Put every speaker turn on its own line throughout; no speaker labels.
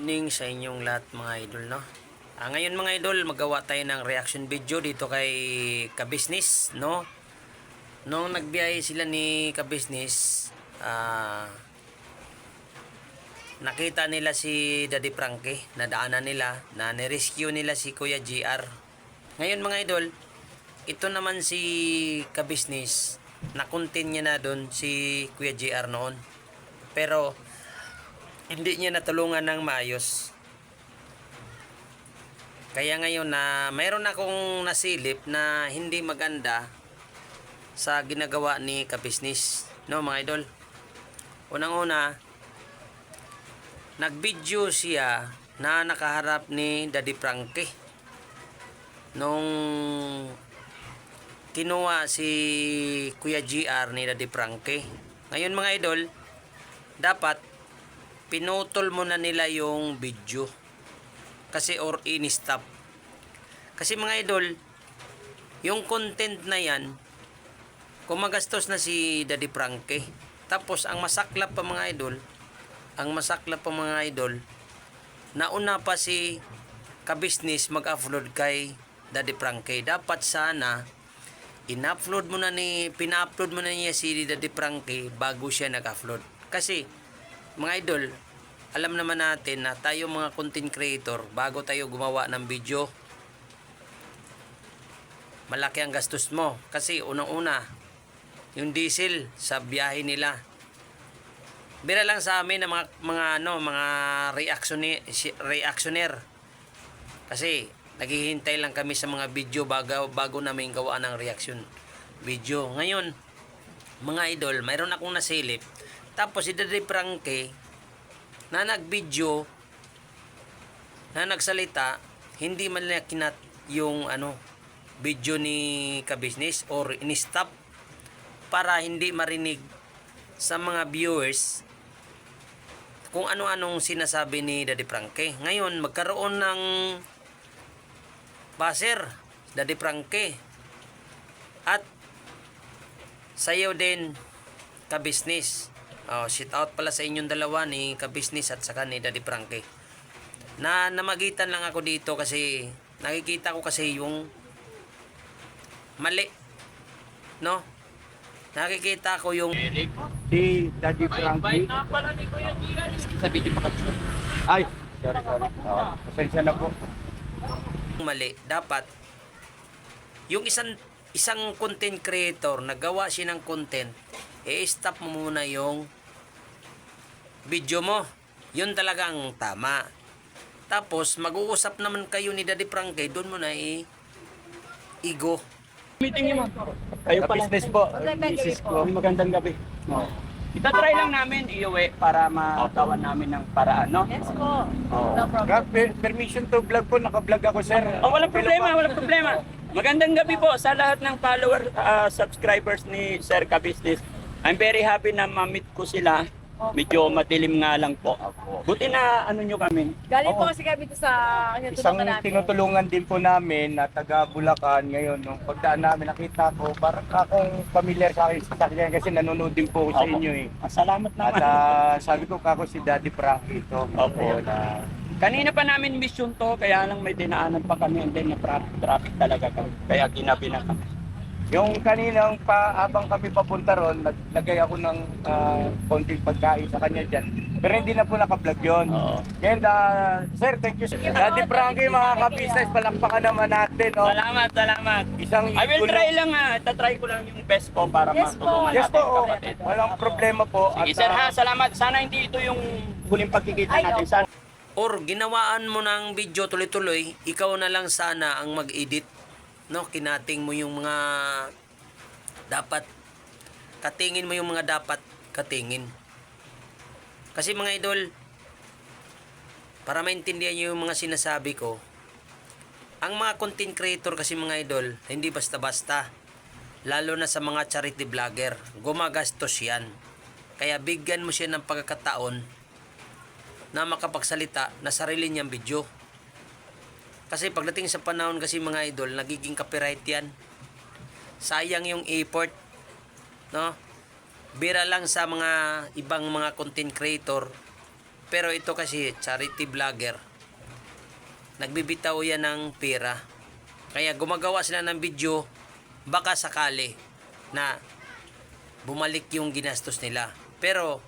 Evening sa inyong lahat mga idol no. Ah, ngayon mga idol, magawa tayo ng reaction video dito kay Kabisnes no. Nung nagbiyahe sila ni Kabisnes, ah nakita nila si Daddy Frankie, nadaanan nila, na nirescue nila si Kuya GR. Ngayon mga idol, ito naman si Kabisnes, nakontin niya na doon si Kuya GR noon. Pero hindi niya natulungan ng maayos. Kaya ngayon na mayroon akong nasilip na hindi maganda sa ginagawa ni kabisnis. No mga idol? Unang-una, nag-video siya na nakaharap ni Daddy Frankie. Nung kinuha si Kuya GR ni Daddy Frankie. Ngayon mga idol, dapat pinutol mo na nila yung video. Kasi or in-stop. Kasi mga idol, yung content na yan, kung magastos na si Daddy Frankie, tapos ang masaklap pa mga idol, ang masaklap pa mga idol, nauna pa si kabisnes mag-upload kay Daddy Frankie. Dapat sana, in-upload mo na ni, pina-upload mo na niya si Daddy Frankie bago siya nag-upload. Kasi, mga idol, alam naman natin na tayo mga content creator, bago tayo gumawa ng video, malaki ang gastos mo. Kasi unang-una, yung diesel sa biyahe nila. Bira lang sa amin na mga, mga ano, mga reactione, reactioner. Kasi naghihintay lang kami sa mga video bago, bago namin gawa ng reaction video. Ngayon, mga idol, mayroon akong nasilip. Tapos si Daddy Frankie, na nag-video, na nagsalita, hindi man nila kinat yung ano, video ni kabisnes or in-stop para hindi marinig sa mga viewers kung ano-anong sinasabi ni Daddy Frankie. Ngayon, magkaroon ng baser, Daddy Frankie. At sayo din kabisnes. Oh, shout out pala sa inyong dalawa ni kabisnes at saka ni Daddy Frankie. Na namagitan lang ako dito kasi nakikita ko kasi yung mali. No? Nakikita ko yung
Si Daddy Frankie.
Sa video pa
Ay, sorry, sorry. Oh, pasensya na po.
mali. Dapat yung isang isang content creator nagawa siya ng content, i-stop mo muna yung video mo. Yun talaga ang tama. Tapos, mag-uusap naman kayo ni Daddy Frankie, doon mo na i- igo.
Meeting niyo, ma'am. Kayo pala.
Business po. Business ko.
Magandang gabi. Oh. Itatry lang namin iuwi para matawan namin ng paraan, no?
Yes po.
Oh.
No problem.
Per- permission to vlog po. Naka-vlog ako, sir.
Oh, walang problema, walang problema. Magandang gabi po sa lahat ng follower, ah, subscribers ni Sir Ka Business. I'm very happy na ma-meet ko sila. Medyo madilim nga lang po. Buti na ano nyo kami.
Galing po
Oo.
kasi kami dito sa
Isang
tinutulungan namin.
tinutulungan din po namin na taga Bulacan ngayon. Nung pagdaan namin, nakita ko, parang akong familiar sa akin sa sakyan kasi nanonood din po ako sa
Opo.
inyo eh.
Ah, Salamat
At
naman.
ah, sabi ko, kako si Daddy Frankie ito.
Opo.
Ayun, ah,
Kanina pa namin mission to, kaya lang may dinaanan pa kami and then na traffic, traffic talaga kami. Kaya ginabi na kami.
Yung kaninang pa, habang kami papunta ron, naglagay ako ng ah, konting pagkain sa kanya dyan. Pero hindi na po naka-vlog yun.
Oo.
And uh, sir, thank you. Daddy Frankie, mga ka-business, palakpakan naman natin. No?
Salamat, salamat.
Isang
I will try lang ah. Itatry ko lang yung best ko para
Yes po.
matulungan
Yes
natin
po,
yung
oh,
kapatid.
walang problema po.
Sige
At,
sir ha, salamat. Sana hindi ito yung huling pagkikita
Ay,
natin. Sana
Or ginawaan mo ng video tuloy-tuloy, ikaw na lang sana ang mag-edit. No, kinating mo yung mga dapat katingin mo yung mga dapat katingin. Kasi mga idol, para maintindihan niyo yung mga sinasabi ko, ang mga content creator kasi mga idol, hindi basta-basta. Lalo na sa mga charity vlogger, gumagastos yan. Kaya bigyan mo siya ng pagkakataon na makapagsalita na sarili niyang video. Kasi pagdating sa panahon kasi mga idol, nagiging copyright yan. Sayang yung effort. No? Bira lang sa mga ibang mga content creator Pero ito kasi, charity vlogger. Nagbibitaw yan ng pera. Kaya gumagawa sila ng video, baka sakali na bumalik yung ginastos nila. Pero,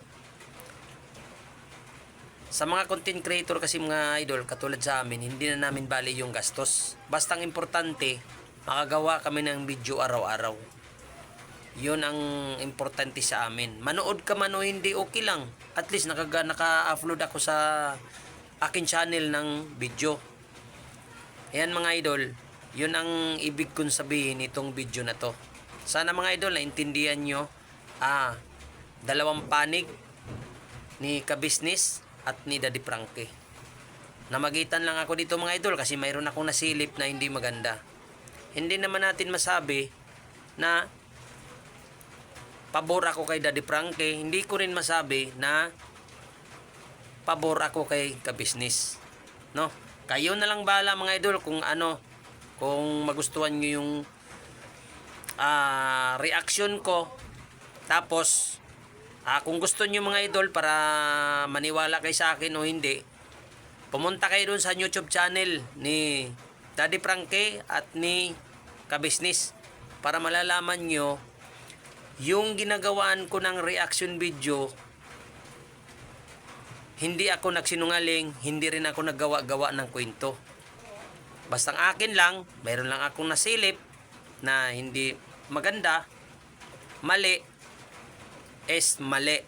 sa mga content creator kasi mga idol, katulad sa amin, hindi na namin bali yung gastos. Basta ang importante, makagawa kami ng video araw-araw. Yun ang importante sa amin. Manood ka man o hindi, okay lang. At least nakaga, naka-upload ako sa akin channel ng video. Ayan mga idol, yun ang ibig kong sabihin itong video na to. Sana mga idol, naintindihan nyo, ah, dalawang panig ni Kabisnes at ni Daddy Frankie. Namagitan lang ako dito mga idol kasi mayroon akong nasilip na hindi maganda. Hindi naman natin masabi na pabor ako kay Daddy Frankie. Hindi ko rin masabi na pabor ako kay kabisnes. No? Kayo na lang bala mga idol kung ano, kung magustuhan nyo yung ah, reaction ko. Tapos, ah, kung gusto nyo mga idol para maniwala kay sa akin o hindi, pumunta kayo dun sa YouTube channel ni Daddy Frankie at ni Kabisnes para malalaman nyo yung ginagawaan ko ng reaction video hindi ako nagsinungaling, hindi rin ako naggawa-gawa ng kwento. Basta akin lang, mayroon lang akong nasilip na hindi maganda, mali, is mali.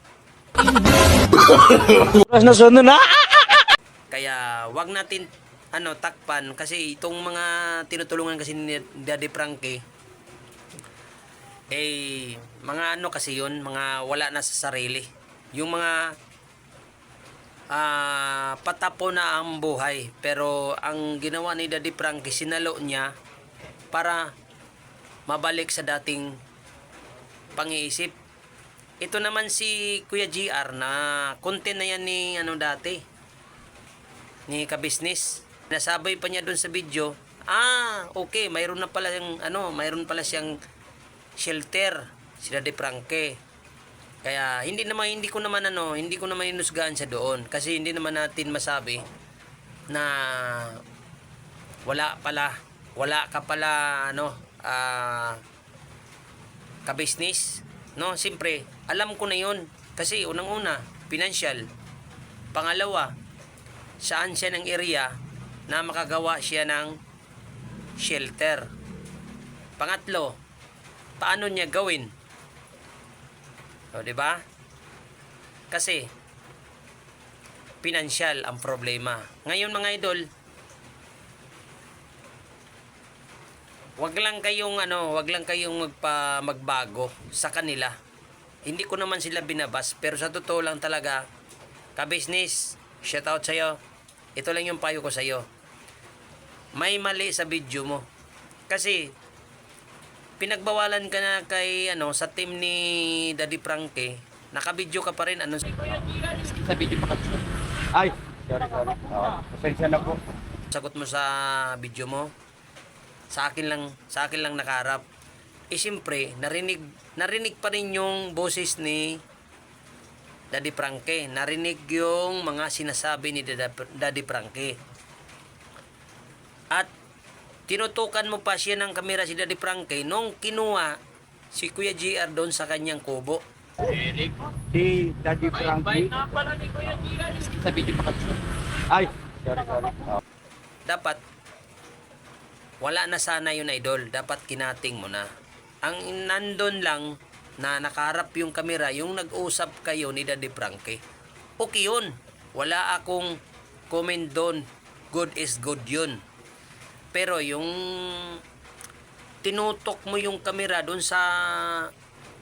Kaya wag natin ano takpan kasi itong mga tinutulungan kasi ni Daddy Frankie eh mga ano kasi yun, mga wala na sa sarili. Yung mga ah patapo na ang buhay pero ang ginawa ni Daddy Frankie sinalo niya para mabalik sa dating pangiisip. Ito naman si Kuya GR na content na yan ni ano dati ni kabisnes. Nasabay pa niya doon sa video. Ah, okay, mayroon na pala yung ano, mayroon pala siyang shelter si Daddy Frankie. Kaya hindi naman hindi ko naman ano, hindi ko naman inusgahan siya doon kasi hindi naman natin masabi na wala pala wala ka pala ano ah ka-business no siyempre alam ko na yon kasi unang-una financial pangalawa saan siya ng area na makagawa siya ng shelter pangatlo paano niya gawin o, di ba? Kasi, pinansyal ang problema. Ngayon mga idol, wag lang kayong ano, wag lang kayong magpa magbago sa kanila. Hindi ko naman sila binabas, pero sa totoo lang talaga, ka-business, shout out sa'yo. Ito lang yung payo ko sa'yo. May mali sa video mo. Kasi, pinagbawalan ka na kay ano sa team ni Daddy Frankie. Naka-video ka pa rin ano
Sa video pa kasi.
Ay, sorry, sorry. Oh, pasensya na po.
sagot mo sa video mo. Sa akin lang sa akin lang nakaharap. Eh siyempre, narinig narinig pa rin yung boses ni Daddy Frankie. Narinig yung mga sinasabi ni Daddy Frankie. At tinutukan mo pa siya ng kamera si Daddy Frankie nung kinuha si Kuya GR doon sa kanyang kubo.
Eric.
Si Daddy Frankie.
na pala ni Kuya Giga. Sa video.
Ay, sorry, sorry. Oh.
dapat wala na sana yun idol. Dapat kinating mo na. Ang nandun lang na nakaharap yung kamera yung nag-usap kayo ni Daddy Frankie. Okay yun. Wala akong comment doon. Good is good yun. Pero yung tinutok mo yung kamera doon sa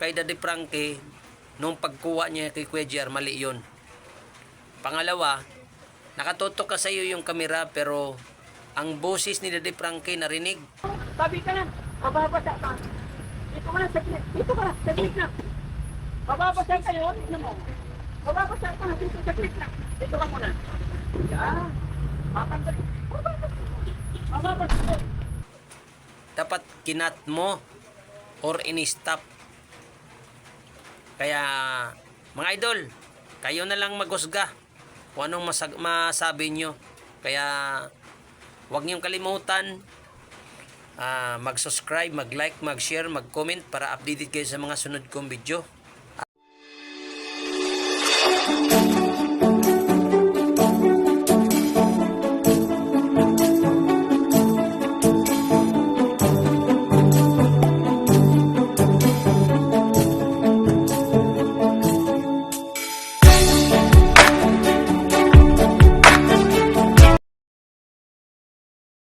kay Daddy Frankie nung pagkuha niya kay Kuya mali yun. Pangalawa nakatutok ka sa iyo yung kamera pero ang boses ni Daddy Frankie narinig
Sabi ka na, mababasa ka. Dito ka na, saglit. Dito ka na, saglit na. Mababasa ka yun, tignan mo. Mababasa ka na, dito, saglit na. Dito ka muna. Makandali. Mababasa. Mababasa ka.
dapat kinat mo or in-stop. Kaya, mga idol, kayo na lang maghusga. kung anong masag- masabi nyo. Kaya huwag niyong kalimutan ah, mag-subscribe, mag-like, mag-share, mag-comment para updated kayo sa mga sunod kong video.